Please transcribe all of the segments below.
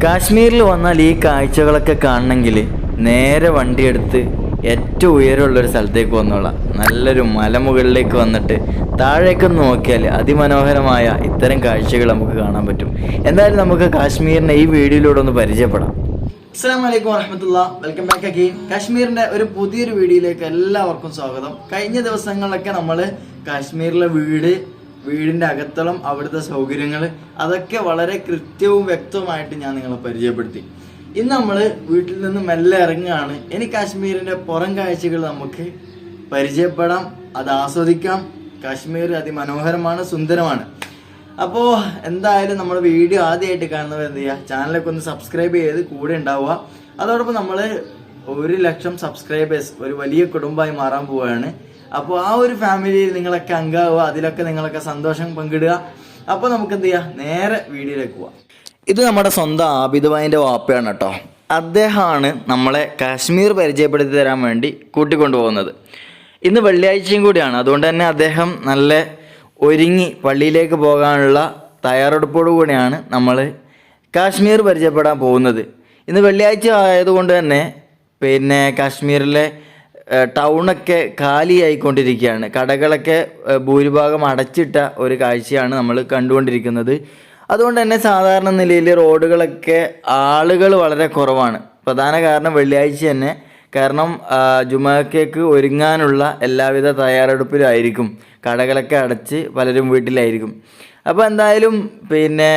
കാശ്മീരിൽ വന്നാൽ ഈ കാഴ്ചകളൊക്കെ കാണണമെങ്കിൽ നേരെ വണ്ടിയെടുത്ത് ഏറ്റവും ഉയരമുള്ളൊരു സ്ഥലത്തേക്ക് വന്നോളാം. നല്ലൊരു മലമുകളിലേക്ക് വന്നിട്ട് താഴേക്ക് നോക്കിയാൽ അതിമനോഹരമായ ഇത്തരം കാഴ്ചകൾ നമുക്ക് കാണാൻ പറ്റും. എന്തായാലും നമുക്ക് കാശ്മീരിനെ ഈ വീഡിയോയിലൂടെ ഒന്ന് പരിചയപ്പെടാം. അസ്സാം വലൈക്കും വറഹമത്തുള്ള വെൽക്കം ബാക്ക് അഗെയിൻ. കാശ്മീരിന്റെ ഒരു പുതിയൊരു വീഡിയോയിലേക്ക് എല്ലാവർക്കും സ്വാഗതം. കഴിഞ്ഞ ദിവസങ്ങളിലൊക്കെ നമ്മൾ കാശ്മീരിലെ വീട് വീടിന്റെ അകത്തളം അവിടുത്തെ സൗകര്യങ്ങൾ അതൊക്കെ വളരെ കൃത്യവും വ്യക്തവുമായിട്ട് ഞാൻ നിങ്ങളെ പരിചയപ്പെടുത്തി. ഇന്ന് നമ്മൾ വീട്ടിൽ നിന്ന് മെല്ലെ ഇറങ്ങുകയാണ്. ഇനി കാശ്മീരിന്റെ പുറം കാഴ്ചകൾ നമുക്ക് പരിചയപ്പെടാം അത് ആസ്വദിക്കാം. കാശ്മീർ അതിമനോഹരമാണ് സുന്ദരമാണ്. അപ്പോൾ എന്തായാലും നമ്മുടെ വീഡിയോ ആദ്യമായിട്ട് കാണുന്നവർ എന്ത് ചെയ്യുക ചാനലൊക്കെ ഒന്ന് സബ്സ്ക്രൈബ് ചെയ്ത് കൂടെ ഉണ്ടാവുക. അതോടൊപ്പം നമ്മൾ ഒരു ലക്ഷം സബ്സ്ക്രൈബേഴ്സ് ഒരു വലിയ കുടുംബമായി മാറാൻ പോവുകയാണ്. അപ്പോൾ ആ ഒരു ഫാമിലിയിൽ നിങ്ങളൊക്കെ അംഗമാവുക അതിലൊക്കെ നിങ്ങളൊക്കെ സന്തോഷം പങ്കിടുക. അപ്പോൾ നമുക്ക് എന്ത് ചെയ്യാം നേരെ വീഡിയോയിലേക്ക് പോവാം. ഇത് നമ്മുടെ സ്വന്തം ആബിദുബായിന്റെ വാപ്പയാണ് കേട്ടോ. അദ്ദേഹമാണ് നമ്മളെ കാശ്മീർ പരിചയപ്പെടുത്തി തരാൻ വേണ്ടി കൂട്ടിക്കൊണ്ടുപോകുന്നത്. ഇന്ന് വെള്ളിയാഴ്ചയും കൂടിയാണ്. അതുകൊണ്ട് തന്നെ അദ്ദേഹം നല്ല ഒരുങ്ങി പള്ളിയിലേക്ക് പോകാനുള്ള തയ്യാറെടുപ്പോടു കൂടിയാണ് നമ്മൾ കാശ്മീർ പരിചയപ്പെടാൻ പോകുന്നത്. ഇന്ന് വെള്ളിയാഴ്ച ആയതുകൊണ്ട് തന്നെ പിന്നെ കാശ്മീരിലെ ടൗണൊക്കെ കാലിയായിക്കൊണ്ടിരിക്കുകയാണ് കടകളൊക്കെ ഭൂരിഭാഗം അടച്ചിട്ട ഒരു കാഴ്ചയാണ് നമ്മൾ കണ്ടുകൊണ്ടിരിക്കുന്നത്. അതുകൊണ്ട് തന്നെ സാധാരണ നിലയിൽ റോഡുകളൊക്കെ ആളുകൾ വളരെ കുറവാണ്. പ്രധാന കാരണം വെള്ളിയാഴ്ച തന്നെ. കാരണം ജുമാക്കേക്ക് ഒരുങ്ങാനുള്ള എല്ലാവിധ തയ്യാറെടുപ്പിലായിരിക്കും. കടകളൊക്കെ അടച്ച് പലരും വീട്ടിലായിരിക്കും. അപ്പോൾ എന്തായാലും പിന്നെ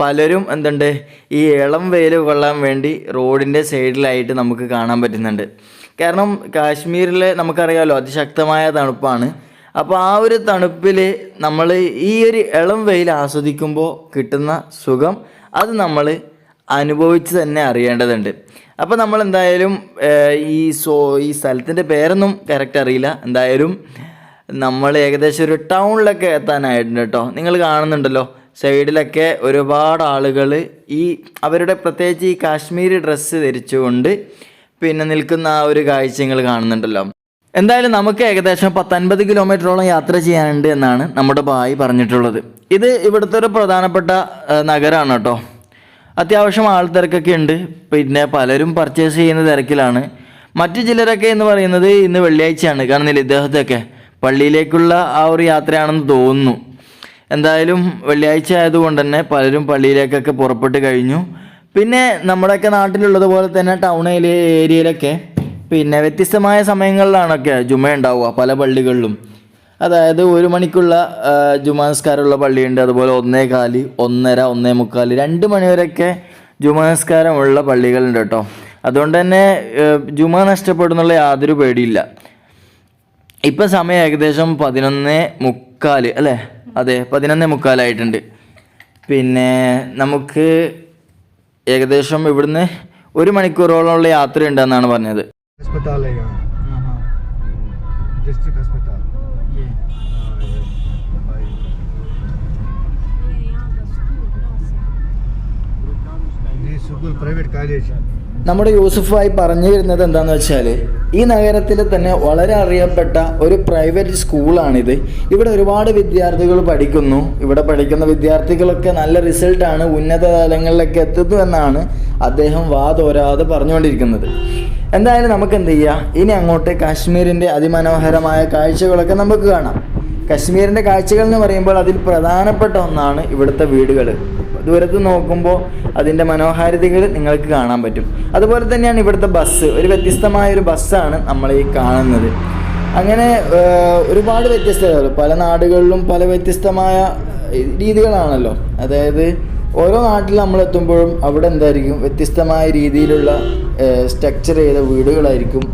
പലരും എന്തുണ്ട്? ഈ ഇളം വെയിൽ കൊള്ളാൻ വേണ്ടി റോഡിന്റെ സൈഡിലായിട്ട് നമുക്ക് കാണാൻ പറ്റുന്നുണ്ട്. കാരണം കാശ്മീരിൽ നമുക്കറിയാമല്ലോ അതിശക്തമായ തണുപ്പാണ്. അപ്പോൾ ആ ഒരു തണുപ്പിൽ നമ്മൾ ഈ ഒരു ഇളം വെയിൽ ആസ്വദിക്കുമ്പോൾ കിട്ടുന്ന സുഖം അത് നമ്മൾ അനുഭവിച്ച് തന്നെ അറിയേണ്ടതുണ്ട്. അപ്പോൾ നമ്മൾ എന്തായാലും ഈ സോ ഈ സ്ഥലത്തിന്റെ പേരൊന്നും കറക്റ്റ് അറിയില്ല. എന്തായാലും നമ്മൾ ഏകദേശം ഒരു ടൗണിലൊക്കെ എത്താനായിട്ടുണ്ട് കേട്ടോ. നിങ്ങൾ കാണുന്നുണ്ടല്ലോ സൈഡിലൊക്കെ ഒരുപാട് ആളുകൾ ഈ അവരുടെ പ്രത്യേകിച്ച് ഈ കാശ്മീരി ഡ്രസ്സ് ധരിച്ചുകൊണ്ട് പിന്നെ നിൽക്കുന്ന ആ ഒരു കാഴ്ച നിങ്ങൾ കാണുന്നുണ്ടല്ലോ. എന്തായാലും നമുക്ക് ഏകദേശം പത്തൊൻപത് കിലോമീറ്ററോളം യാത്ര ചെയ്യാനുണ്ട് എന്നാണ് നമ്മുടെ ഭായി പറഞ്ഞിട്ടുള്ളത്. ഇത് ഇവിടുത്തെ ഒരു പ്രധാനപ്പെട്ട നഗരമാണ് കേട്ടോ. അത്യാവശ്യം ആൾത്തിരക്കൊക്കെ ഉണ്ട്. പിന്നെ പലരും പർച്ചേസ് ചെയ്യുന്ന തിരക്കിലാണ്. മറ്റു ചിലരൊക്കെ എന്ന് പറയുന്നത് ഇന്ന് വെള്ളിയാഴ്ചയാണ്. കാണുന്നില്ല ഇദ്ദേഹത്തെയൊക്കെ പള്ളിയിലേക്കുള്ള ആ ഒരു യാത്രയാണെന്ന് തോന്നുന്നു. എന്തായാലും വെള്ളിയാഴ്ച ആയതുകൊണ്ട് തന്നെ പലരും പള്ളിയിലേക്കൊക്കെ പുറപ്പെട്ട് കഴിഞ്ഞു. പിന്നെ നമ്മുടെയൊക്കെ നാട്ടിലുള്ളത് പോലെ തന്നെ ടൗൺ ഏരിയയിലൊക്കെ പിന്നെ വ്യത്യസ്തമായ സമയങ്ങളിലാണൊക്കെ ജുമ ഉണ്ടാവുക പല പള്ളികളിലും. അതായത് ഒരു മണിക്കുള്ള ജുമാനസ്കാരമുള്ള ജുമാ നിസ്കാരമുള്ള പള്ളിയുണ്ട്. അതുപോലെ ഒന്നേ കാൽ ഒന്നര ഒന്നേ മുക്കാൽ രണ്ട് മണിവരെയൊക്കെ ജുമാനസ്കാരമുള്ള പള്ളികളുണ്ട് കേട്ടോ. അതുകൊണ്ട് തന്നെ ജുമാ നഷ്ടപ്പെടുന്നുള്ള യാതൊരു പേടിയില്ല. ഇപ്പം സമയം ഏകദേശം പതിനൊന്ന് മുക്കാൽ അല്ലേ? അതെ പതിനൊന്ന് മുക്കാലായിട്ടുണ്ട്. പിന്നെ നമുക്ക് ഏകദേശം ഇവിടുന്ന് ഒരു മണിക്കൂറോളമുള്ള യാത്രയുണ്ടെന്നാണ് പറഞ്ഞത്. സ്കൂൾ പ്രൈവറ്റ് കോളേജ് നമ്മുടെ യൂസുഫായി പറഞ്ഞു വരുന്നത് എന്താണെന്ന് വെച്ചാൽ ഈ നഗരത്തിൽ തന്നെ വളരെ അറിയപ്പെട്ട ഒരു പ്രൈവറ്റ് സ്കൂളാണിത് ഇവിടെ ഒരുപാട് വിദ്യാർത്ഥികൾ പഠിക്കുന്നു. ഇവിടെ പഠിക്കുന്ന വിദ്യാർത്ഥികളൊക്കെ നല്ല റിസൾട്ടാണ് ഉന്നത തലങ്ങളിലൊക്കെ എത്തുന്നു എന്നാണ് അദ്ദേഹം വാതോരാതെ പറഞ്ഞുകൊണ്ടിരിക്കുന്നത്. എന്തായാലും നമുക്ക് എന്ത് ചെയ്യാം? ഇനി അങ്ങോട്ട് കാശ്മീരിന്റെ അതിമനോഹരമായ കാഴ്ചകളൊക്കെ നമുക്ക് കാണാം. കശ്മീരിന്റെ കാഴ്ചകൾ എന്ന് പറയുമ്പോൾ അതിൽ പ്രധാനപ്പെട്ട ഒന്നാണ് ഇവിടുത്തെ വീടുകൾ ദൂരത്ത് നോക്കുമ്പോൾ അതിന്റെ മനോഹാരിതകൾ നിങ്ങൾക്ക് കാണാൻ പറ്റും. അതുപോലെ തന്നെയാണ് ഇവിടുത്തെ ബസ് ഒരു വ്യത്യസ്തമായ ഒരു ബസ്സാണ് നമ്മൾ ഈ കാണുന്നത്. അങ്ങനെ ഒരുപാട് വ്യത്യസ്തതകൾ. പല നാടുകളിലും പല വ്യത്യസ്തമായ രീതികളാണല്ലോ. അതായത് ഓരോ നാട്ടിൽ നമ്മൾ എത്തുമ്പോഴും അവിടെ എന്തായിരിക്കും? വ്യത്യസ്തമായ രീതിയിലുള്ള സ്ട്രക്ചർ ചെയ്ത വീടുകളായിരിക്കും.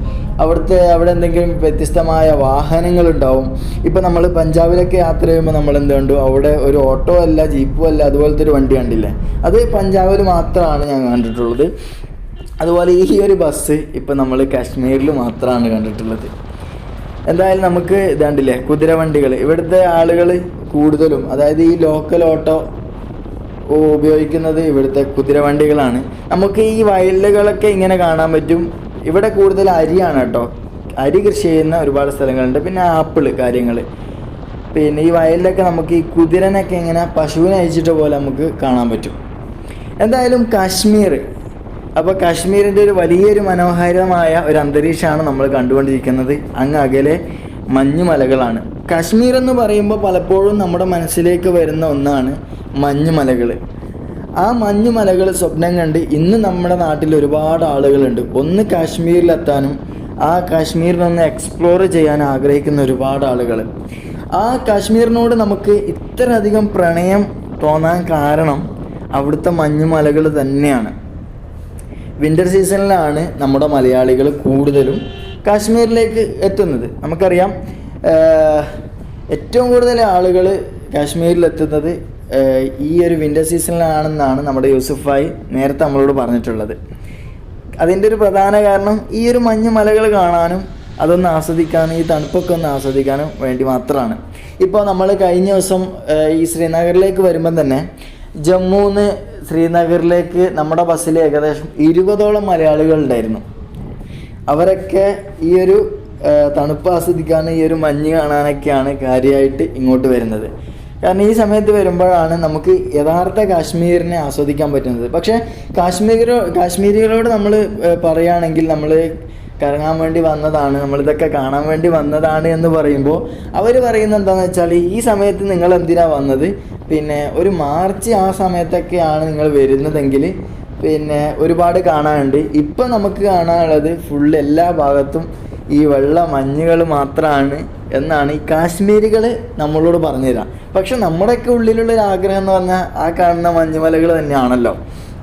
അവിടുത്തെ അവിടെ എന്തെങ്കിലും വ്യത്യസ്തമായ വാഹനങ്ങളുണ്ടാവും. ഇപ്പം നമ്മൾ പഞ്ചാബിലൊക്കെ യാത്ര ചെയ്യുമ്പോൾ നമ്മൾ എന്ത് കണ്ടു അവിടെ ഒരു ഓട്ടോ അല്ല ജീപ്പും അല്ല അതുപോലത്തെ ഒരു വണ്ടി കണ്ടില്ലേ? അത് പഞ്ചാബിൽ മാത്രമാണ് ഞാൻ കണ്ടിട്ടുള്ളത്. അതുപോലെ ഈ ഒരു ബസ് ഇപ്പം നമ്മൾ കാശ്മീരിൽ മാത്രമാണ് കണ്ടിട്ടുള്ളത്. എന്തായാലും നമുക്ക് ഇതാണ്ടില്ലേ കുതിരവണ്ടികൾ ഇവിടുത്തെ ആളുകൾ കൂടുതലും അതായത് ഈ ലോക്കൽ ഓട്ടോ ഉപയോഗിക്കുന്നത് ഇവിടുത്തെ കുതിരവണ്ടികളാണ് നമുക്ക് ഈ വയലുകളൊക്കെ ഇങ്ങനെ കാണാൻ പറ്റും. ഇവിടെ കൂടുതൽ അരിയാണ് കേട്ടോ. അരി കൃഷി ചെയ്യുന്ന ഒരുപാട് സ്ഥലങ്ങളുണ്ട്. പിന്നെ ആപ്പിൾ കാര്യങ്ങൾ പിന്നെ ഈ വയലിലൊക്കെ നമുക്ക് ഈ കുതിരനൊക്കെ ഇങ്ങനെ പശുവിനെ അയച്ചിട്ട പോലെ നമുക്ക് കാണാൻ പറ്റും. എന്തായാലും കാശ്മീർ. അപ്പോൾ കാശ്മീരിന്റെ ഒരു വലിയൊരു മനോഹരമായ ഒരു അന്തരീക്ഷമാണ് നമ്മൾ കണ്ടുകൊണ്ടിരിക്കുന്നത്. അങ്ങ് അകലെ മഞ്ഞുമലകളാണ് കാശ്മീർ എന്ന് പറയുമ്പോൾ പലപ്പോഴും നമ്മുടെ മനസ്സിലേക്ക് വരുന്ന ഒന്നാണ് മഞ്ഞുമലകൾ ആ മഞ്ഞുമലകൾ സ്വപ്നം കണ്ട് ഇന്ന് നമ്മുടെ നാട്ടിൽ ഒരുപാട് ആളുകളുണ്ട്. ഒന്ന് കാശ്മീരിലെത്താനും ആ കാശ്മീരിനൊന്ന് എക്സ്പ്ലോർ ചെയ്യാൻ ആഗ്രഹിക്കുന്ന ഒരുപാട് ആളുകൾ ആ കാശ്മീരിനോട് നമുക്ക് ഇത്രയധികം പ്രണയം തോന്നാൻ കാരണം അവിടുത്തെ മഞ്ഞുമലകൾ തന്നെയാണ്. വിന്റർ സീസണിലാണ് നമ്മുടെ മലയാളികൾ കൂടുതലും കാശ്മീരിലേക്ക് എത്തുന്നത്. നമുക്കറിയാം ഏറ്റവും കൂടുതൽ ആളുകൾ കാശ്മീരിലെത്തുന്നത് ഈ ഒരു വിന്റർ സീസണിലാണെന്നാണ് നമ്മുടെ യൂസുഫായി നേരത്തെ നമ്മളോട് പറഞ്ഞിട്ടുള്ളത്. അതിന്റെ ഒരു പ്രധാന കാരണം ഈ ഒരു മഞ്ഞ് മലകൾ കാണാനും അതൊന്ന് ആസ്വദിക്കാനും ഈ തണുപ്പൊക്കെ ഒന്ന് ആസ്വദിക്കാനും വേണ്ടി മാത്രമാണ്. ഇപ്പോൾ നമ്മൾ കഴിഞ്ഞ ദിവസം ഈ ശ്രീനഗറിലേക്ക് വരുമ്പം തന്നെ ജമ്മുന്ന് ശ്രീനഗറിലേക്ക് നമ്മുടെ ബസ്സിൽ ഏകദേശം ഇരുപതോളം മലയാളികൾ ഉണ്ടായിരുന്നു. അവരൊക്കെ ഈ ഒരു തണുപ്പ് ആസ്വദിക്കാനും ഈ ഒരു മഞ്ഞ് കാണാനൊക്കെയാണ് കാര്യമായിട്ട് ഇങ്ങോട്ട് വരുന്നത്. കാരണം ഈ സമയത്ത് വരുമ്പോഴാണ് നമുക്ക് യഥാർത്ഥ കാശ്മീരിനെ ആസ്വദിക്കാൻ പറ്റുന്നത്. പക്ഷേ കാശ്മീരോ കാശ്മീരികളോട് നമ്മൾ പറയുകയാണെങ്കിൽ നമ്മൾ കറങ്ങാൻ വേണ്ടി വന്നതാണ് നമ്മളിതൊക്കെ കാണാൻ വേണ്ടി വന്നതാണ് എന്ന് പറയുമ്പോൾ അവർ പറയുന്നത് എന്താണെന്ന് വെച്ചാൽ ഈ സമയത്ത് നിങ്ങൾ എന്തിനാണ് വന്നത്? പിന്നെ ഒരു മാർച്ച് ആ സമയത്തൊക്കെയാണ് നിങ്ങൾ വരുന്നതെങ്കിൽ പിന്നെ ഒരുപാട് കാണാനുണ്ട്. ഇപ്പം നമുക്ക് കാണാനുള്ളത് ഫുള്ള് എല്ലാ ഭാഗത്തും ഈ വെള്ള മഞ്ഞുകൾ മാത്രമാണ് എന്നാണ് ഈ കാശ്മീരികൾ നമ്മളോട് പറഞ്ഞു തരാം പക്ഷെ നമ്മുടെയൊക്കെ ഉള്ളിലുള്ള ഒരു ആഗ്രഹം എന്ന് പറഞ്ഞാൽ ആ കാണുന്ന മഞ്ഞുമലകൾ തന്നെയാണല്ലോ.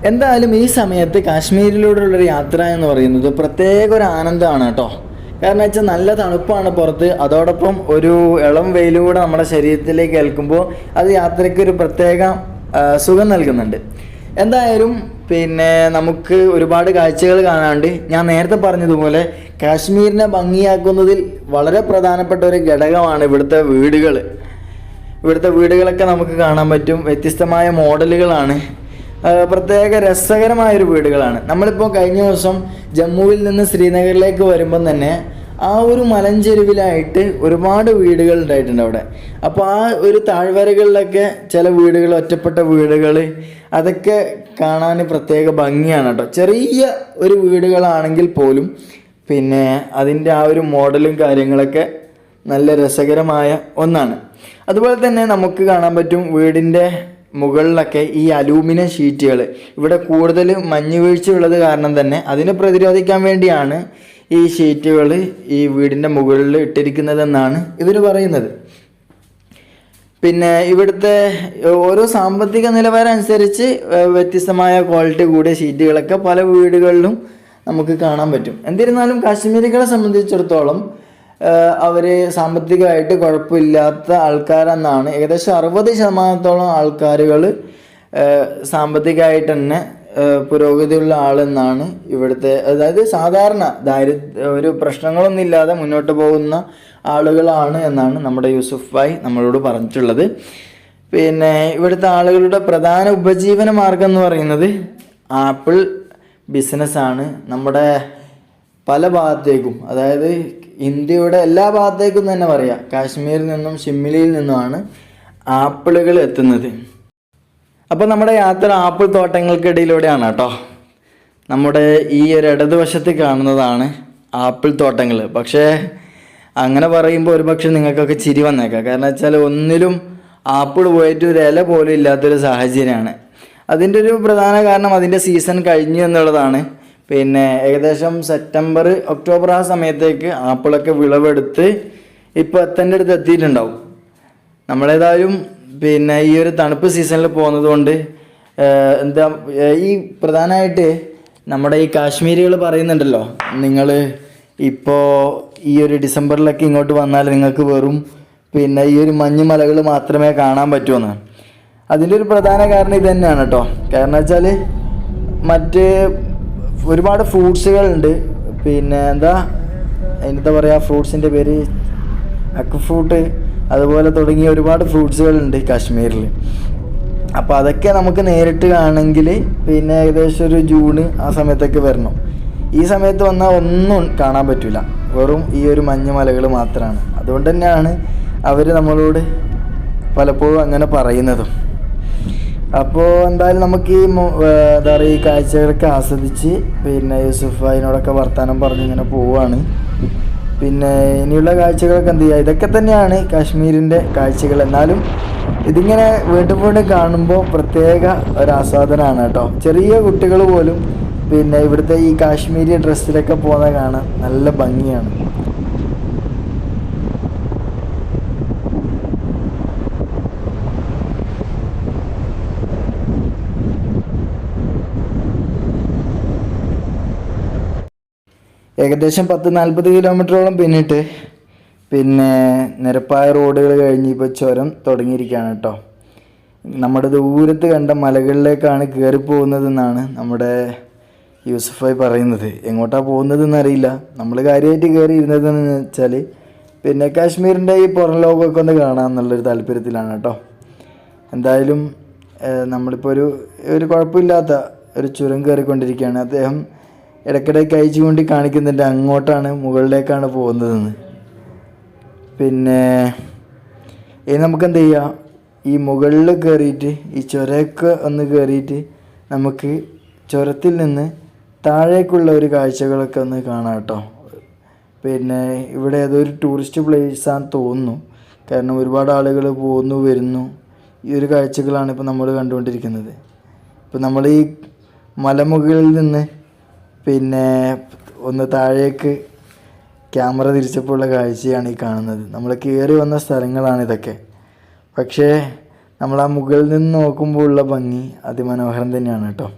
എന്തായാലും ഈ സമയത്ത് കാശ്മീരിലൂടെയുള്ളൊരു യാത്ര എന്ന് പറയുന്നത് പ്രത്യേക ഒരു ആനന്ദമാണ് കേട്ടോ. കാരണം വെച്ചാൽ നല്ല തണുപ്പാണ് പുറത്ത്. അതോടൊപ്പം ഒരു ഇളം വെയിലൂടെ നമ്മുടെ ശരീരത്തിലേക്ക് ഏൽക്കുമ്പോൾ അത് യാത്രയ്ക്ക് ഒരു പ്രത്യേക സുഖം നൽകുന്നുണ്ട്. എന്തായാലും പിന്നെ നമുക്ക് ഒരുപാട് കാഴ്ചകൾ കാണാണ്ട് ഞാൻ നേരത്തെ പറഞ്ഞതുപോലെ കാശ്മീരിനെ ഭംഗിയാക്കുന്നതിൽ വളരെ പ്രധാനപ്പെട്ട ഒരു ഘടകമാണ് ഇവിടുത്തെ വീടുകൾ. ഇവിടുത്തെ വീടുകളൊക്കെ നമുക്ക് കാണാൻ പറ്റും. വ്യത്യസ്തമായ മോഡലുകളാണ്. പ്രത്യേക രസകരമായൊരു വീടുകളാണ്. നമ്മളിപ്പോൾ കഴിഞ്ഞ ദിവസം ജമ്മുവിൽ നിന്ന് ശ്രീനഗറിലേക്ക് വരുമ്പം തന്നെ ആ ഒരു മലഞ്ചെരുവിലായിട്ട് ഒരുപാട് വീടുകൾ ഉണ്ടായിട്ടുണ്ട് അവിടെ. അപ്പോൾ ആ ഒരു താഴ്വരകളിലൊക്കെ ചില വീടുകൾ ഒറ്റപ്പെട്ട വീടുകൾ അതൊക്കെ കാണാൻ പ്രത്യേക ഭംഗിയാണ് കേട്ടോ. ചെറിയ ഒരു വീടുകളാണെങ്കിൽ പോലും പിന്നെ അതിന്റെ ആ ഒരു മോഡലും കാര്യങ്ങളൊക്കെ നല്ല രസകരമായ ഒന്നാണ്. അതുപോലെ തന്നെ നമുക്ക് കാണാൻ പറ്റും വീടിന്റെ മുകളിലൊക്കെ ഈ അലൂമിനിയം ഷീറ്റുകൾ. ഇവിടെ കൂടുതൽ മഞ്ഞ് വീഴ്ച ഉള്ളത് കാരണം തന്നെ അതിനെ പ്രതിരോധിക്കാൻ വേണ്ടിയാണ് ഈ ഷീറ്റുകൾ ഈ വീടിന്റെ മുകളിൽ ഇട്ടിരിക്കുന്നതെന്നാണ് ഇവർ പറയുന്നത്. പിന്നെ ഇവിടുത്തെ ഓരോ സാമ്പത്തിക നിലവാരം അനുസരിച്ച് വ്യത്യസ്തമായ ക്വാളിറ്റി കൂടിയ ഷീറ്റുകളൊക്കെ പല വീടുകളിലും നമുക്ക് കാണാൻ പറ്റും. എന്നിരുന്നാലും കാശ്മീരികളെ സംബന്ധിച്ചിടത്തോളം അവർ സാമ്പത്തികമായിട്ട് കുഴപ്പമില്ലാത്ത ആൾക്കാരെന്നാണ്. ഏകദേശം അറുപത് ശതമാനത്തോളം ആൾക്കാരുകൾ സാമ്പത്തികമായിട്ട് തന്നെ പുരോഗതിയുള്ള ആളെന്നാണ് ഇവിടുത്തെ അതായത് സാധാരണ ദാരിദ്ര്യ ഒരു പ്രശ്നങ്ങളൊന്നും ഇല്ലാതെ മുന്നോട്ട് പോകുന്ന ആളുകളാണ് എന്നാണ് നമ്മുടെ യൂസുഫ് ഭായ് നമ്മളോട് പറഞ്ഞിട്ടുള്ളത്. പിന്നെ ഇവിടുത്തെ ആളുകളുടെ പ്രധാന ഉപജീവന മാർഗം എന്ന് പറയുന്നത് ആപ്പിൾ ബിസിനസ്സാണ് നമ്മുടെ പല ഭാഗത്തേക്കും അതായത് ഇന്ത്യയുടെ എല്ലാ ഭാഗത്തേക്കും തന്നെ പറയാം. കാശ്മീരിൽ നിന്നും ഷിംലയിൽ നിന്നുമാണ് ആപ്പിളുകൾ എത്തുന്നത്. അപ്പോൾ നമ്മുടെ യാത്ര ആപ്പിൾ തോട്ടങ്ങൾക്കിടയിലൂടെയാണ് കേട്ടോ. നമ്മുടെ ഈ ഒരു ഇടതുവശത്ത് കാണുന്നതാണ് ആപ്പിൾ തോട്ടങ്ങൾ. പക്ഷേ അങ്ങനെ പറയുമ്പോൾ ഒരുപക്ഷെ നിങ്ങൾക്കൊക്കെ ചിരി വന്നേക്കാം. കാരണം വെച്ചാൽ ഒന്നിലും ആപ്പിൾ പോയിട്ട് ഒരു ഇല പോലും ഇല്ലാത്തൊരു സാഹചര്യമാണ്. അതിന്റെ ഒരു പ്രധാന കാരണം അതിന്റെ സീസൺ കഴിഞ്ഞു എന്നുള്ളതാണ്. പിന്നെ ഏകദേശം സെപ്റ്റംബർ ഒക്ടോബർ ആ സമയത്തേക്ക് ആപ്പിളൊക്കെ വിളവെടുത്ത് ഇപ്പോൾ എത്തന്റെ അടുത്ത് എത്തിയിട്ടുണ്ടാവും. നമ്മളേതായാലും പിന്നെ ഈ ഒരു തണുപ്പ് സീസണിൽ പോകുന്നത് കൊണ്ട് എന്താ ഈ പ്രധാനമായിട്ട് നമ്മുടെ ഈ കാശ്മീരികൾ പറയുന്നുണ്ടല്ലോ നിങ്ങൾ ഇപ്പോൾ ഈ ഒരു ഡിസംബറിലൊക്കെ ഇങ്ങോട്ട് വന്നാൽ നിങ്ങൾക്ക് വെറും പിന്നെ ഈ ഒരു മഞ്ഞ് മലകൾ മാത്രമേ കാണാൻ പറ്റുമെന്ന് അതിന്റെ ഒരു പ്രധാന കാരണം ഇത് തന്നെയാണ് കേട്ടോ കാരണം വെച്ചാൽ മറ്റ് ഒരുപാട് ഫ്രൂട്ട്സുകളുണ്ട്. പിന്നെ എന്താ എന്താ പറയുക ഫ്രൂട്ട്സിന്റെ പേര് അക്ക് ഫ്രൂട്ട് അതുപോലെ തുടങ്ങിയ ഒരുപാട് ഫ്രൂട്ട്സുകളുണ്ട് കാശ്മീരിൽ അപ്പോൾ അതൊക്കെ നമുക്ക് നേരിട്ട് കാണണമെങ്കിൽ പിന്നെ ഏകദേശം ഒരു ജൂണ് ആ സമയത്തൊക്കെ വരണം. ഈ സമയത്ത് വന്നാൽ ഒന്നും കാണാൻ പറ്റില്ല വെറും ഈ ഒരു മഞ്ഞ് മലകൾ മാത്രമാണ് അതുകൊണ്ട് തന്നെയാണ് അവർ നമ്മളോട് പലപ്പോഴും അങ്ങനെ പറയുന്നതും. അപ്പോൾ എന്തായാലും നമുക്ക് ഈ എന്താ പറയുക ഈ കാഴ്ചകളൊക്കെ ആസ്വദിച്ച് പിന്നെ യൂസുഫ് അതിനോടൊക്കെ വർത്തമാനം പറഞ്ഞ് ഇങ്ങനെ പോവുകയാണ് പിന്നെ ഇനിയുള്ള കാഴ്ചകളൊക്കെ എന്ത് ചെയ്യുക? ഇതൊക്കെ തന്നെയാണ് കാശ്മീരിന്റെ കാഴ്ചകൾ. എന്നാലും ഇതിങ്ങനെ വീണ്ടും വീണ്ടും കാണുമ്പോൾ പ്രത്യേക ഒരു ആസ്വാദനമാണ് കേട്ടോ. ചെറിയ കുട്ടികൾ പോലും പിന്നെ ഇവിടുത്തെ ഈ കാശ്മീരി ഡ്രസ്സിലൊക്കെ പോകുന്നത് കാണാൻ നല്ല ഭംഗിയാണ്. ഏകദേശം പത്ത് നാൽപ്പത് കിലോമീറ്ററോളം പിന്നിട്ട് പിന്നെ നിരപ്പായ റോഡുകൾ കഴിഞ്ഞ് ഇപ്പോൾ ചുരം തുടങ്ങിയിരിക്കുകയാണ് കേട്ടോ. നമ്മുടെ ദൂരത്ത് കണ്ട മലകളിലേക്കാണ് കയറി പോകുന്നതെന്നാണ് നമ്മുടെ യൂസഫായി പറയുന്നത്. എങ്ങോട്ടാണ് പോകുന്നതെന്ന് അറിയില്ല. നമ്മൾ കാര്യമായിട്ട് കയറി ഇരുന്നതെന്ന് വെച്ചാൽ പിന്നെ കാശ്മീരിന്റെ ഈ പുറം ലോകമൊക്കെ ഒന്ന് കാണാമെന്നുള്ളൊരു താല്പര്യത്തിലാണ് കേട്ടോ. എന്തായാലും നമ്മളിപ്പോൾ ഒരു ഒരു കുഴപ്പമില്ലാത്ത ഒരു ചുരം കയറിക്കൊണ്ടിരിക്കുകയാണ്. അദ്ദേഹം ഇടയ്ക്കിടെ അയച്ചു കൊണ്ട് കാണിക്കുന്നുണ്ട് അങ്ങോട്ടാണ് മുകളിലേക്കാണ് പോകുന്നതെന്ന്. പിന്നെ ഇനി നമുക്ക് എന്ത് ചെയ്യാം? ഈ മുകളിൽ കയറിയിട്ട് ഈ ചുരമൊക്കെ ഒന്ന് കയറിയിട്ട് നമുക്ക് ചുരത്തിൽ നിന്ന് താഴേക്കുള്ള ഒരു കാഴ്ചകളൊക്കെ ഒന്ന് കാണാം കേട്ടോ. പിന്നെ ഇവിടെ ഏതൊരു ടൂറിസ്റ്റ് പ്ലേസാന്ന് തോന്നുന്നു. കാരണം ഒരുപാട് ആളുകൾ പോകുന്നു വരുന്നു. ഈ ഒരു കാഴ്ചകളാണ് ഇപ്പോൾ നമ്മൾ കണ്ടുകൊണ്ടിരിക്കുന്നത്. ഇപ്പം നമ്മൾ ഈ മലമുകളിൽ നിന്ന് പിന്നെ ഒന്ന് താഴേക്ക് ക്യാമറ തിരിച്ചപ്പോൾ ഉള്ള കാഴ്ചയാണ് ഈ കാണുന്നത് നമ്മൾ കയറി വന്ന സ്ഥലങ്ങളാണ് ഇതൊക്കെ പക്ഷേ നമ്മൾ ആ മുകളിൽ നിന്ന് നോക്കുമ്പോൾ ഉള്ള ഭംഗി അതിമനോഹരം തന്നെയാണ് കേട്ടോ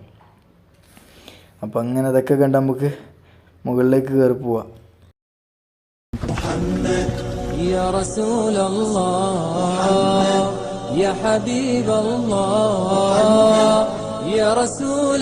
അപ്പം അങ്ങനെ അതൊക്കെ കണ്ട് നമുക്ക് മുകളിലേക്ക് കയറി പോവാം يا رسول الله يا حبيب الله يا رسول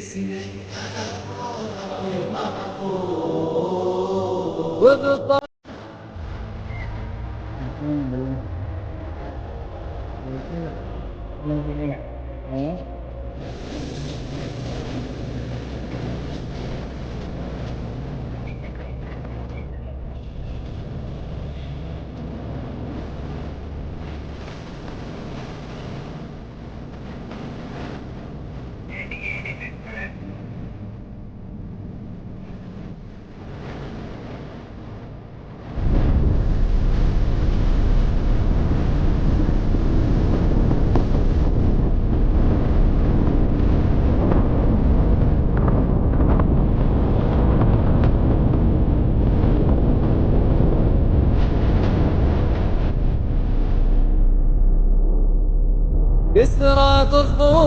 রেখেছি of the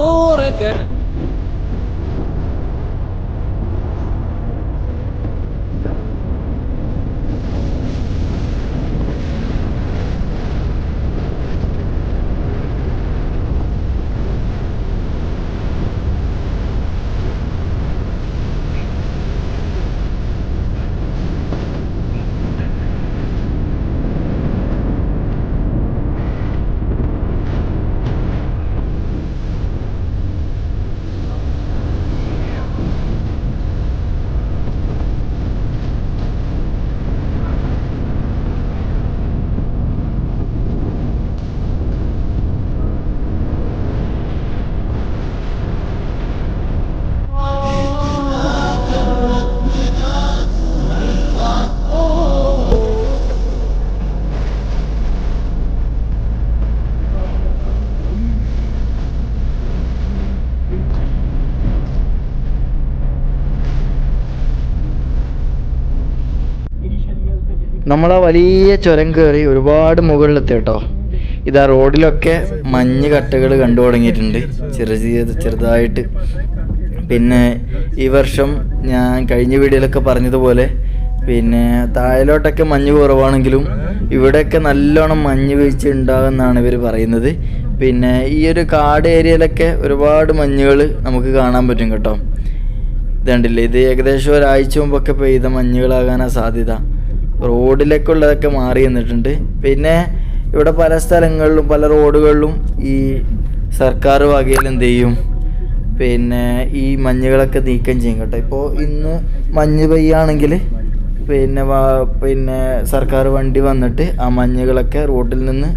നമ്മളാ വലിയ ചുരം കയറി ഒരുപാട് മുകളിലെത്തി കേട്ടോ. ഇത് ആ റോഡിലൊക്കെ മഞ്ഞ് കട്ടകൾ കണ്ടു തുടങ്ങിയിട്ടുണ്ട്. ചെറു ചെറുതായിട്ട്. പിന്നെ ഈ വർഷം ഞാൻ കഴിഞ്ഞ വീഡിയോയിലൊക്കെ പറഞ്ഞതുപോലെ പിന്നെ താഴോട്ടൊക്കെ മഞ്ഞ് കുറവാണെങ്കിലും ഇവിടെയൊക്കെ നല്ലോണം മഞ്ഞ് വീഴ്ച ഉണ്ടാകുമെന്നാണ് ഇവർ പറയുന്നത്. പിന്നെ ഈ ഒരു കാട് ഏരിയയിലൊക്കെ ഒരുപാട് മഞ്ഞുകൾ നമുക്ക് കാണാൻ പറ്റും കേട്ടോ. ഇതുണ്ടല്ലേ ഇത് ഏകദേശം ഒരാഴ്ച മുമ്പൊക്കെ പെയ്ത മഞ്ഞുകളാകാനാണ് സാധ്യത. റോഡിലൊക്കെ ഉള്ളതൊക്കെ മാറി നിന്നിട്ടുണ്ട്. പിന്നെ ഇവിടെ പല സ്ഥലങ്ങളിലും പല റോഡുകളിലും ഈ സർക്കാർ വകയിൽ എന്ത് ചെയ്യും? പിന്നെ ഈ മഞ്ഞുകളൊക്കെ നീക്കം ചെയ്യും കേട്ടോ. ഇപ്പോൾ ഇന്ന് മഞ്ഞ് പെയ്യാണെങ്കിൽ പിന്നെ പിന്നെ സർക്കാർ വണ്ടി വന്നിട്ട് ആ മഞ്ഞുകളൊക്കെ റോഡിൽ നിന്ന്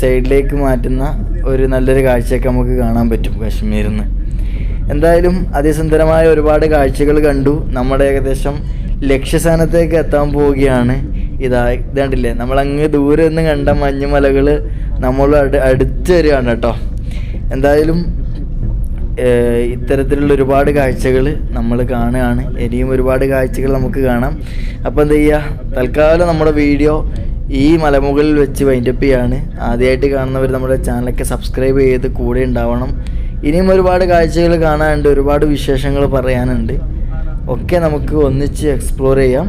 സൈഡിലേക്ക് മാറ്റുന്ന ഒരു നല്ലൊരു കാഴ്ചയൊക്കെ നമുക്ക് കാണാൻ പറ്റും കാശ്മീരിൽ നിന്ന്. എന്തായാലും അതിസുന്ദരമായ ഒരുപാട് കാഴ്ചകൾ കണ്ടു. നമ്മുടെ ഏകദേശം ലക്ഷ്യസ്ഥാനത്തേക്ക് എത്താൻ പോവുകയാണ്. ഇതാ ഇത് നമ്മൾ നമ്മളങ്ങ് ദൂരെ നിന്ന് കണ്ട മഞ്ഞുമലകൾ നമ്മൾ അടു അടുത്ത് വരികയാണ് കേട്ടോ. എന്തായാലും ഇത്തരത്തിലുള്ള ഒരുപാട് കാഴ്ചകൾ നമ്മൾ കാണുകയാണ്. ഇനിയും ഒരുപാട് കാഴ്ചകൾ നമുക്ക് കാണാം. അപ്പോൾ എന്താ ചെയ്യുക തൽക്കാലം നമ്മുടെ വീഡിയോ ഈ മലമുകളിൽ വെച്ച് വൈൻഡപ്പ് ചെയ്യാണ്. ആദ്യമായിട്ട് കാണുന്നവർ നമ്മുടെ ചാനലൊക്കെ സബ്സ്ക്രൈബ് ചെയ്ത് കൂടെ ഉണ്ടാവണം. ഇനിയും ഒരുപാട് കാഴ്ചകൾ കാണാനുണ്ട് ഒരുപാട് വിശേഷങ്ങൾ പറയാനുണ്ട്. ഒക്കെ നമുക്ക് ഒന്നിച്ച് എക്സ്പ്ലോർ ചെയ്യാം.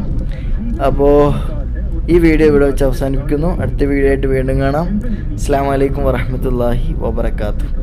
അപ്പോൾ ഈ വീഡിയോ ഇവിടെ വെച്ച് അവസാനിപ്പിക്കുന്നു. അടുത്ത വീഡിയോ ആയിട്ട് വീണ്ടും കാണാം. അസ്സാം വലൈക്കും വറഹമത്തല്ലാഹി വാബർക്കാത്തു